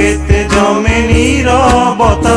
কাপেতে জমে নীরবতা।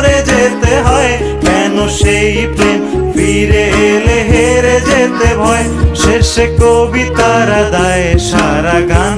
যেতে হয়, কেন সেই প্রেম ফিরে এলে হেরে যেতে ভয়? শেষে কবিতারা দায় সারা গান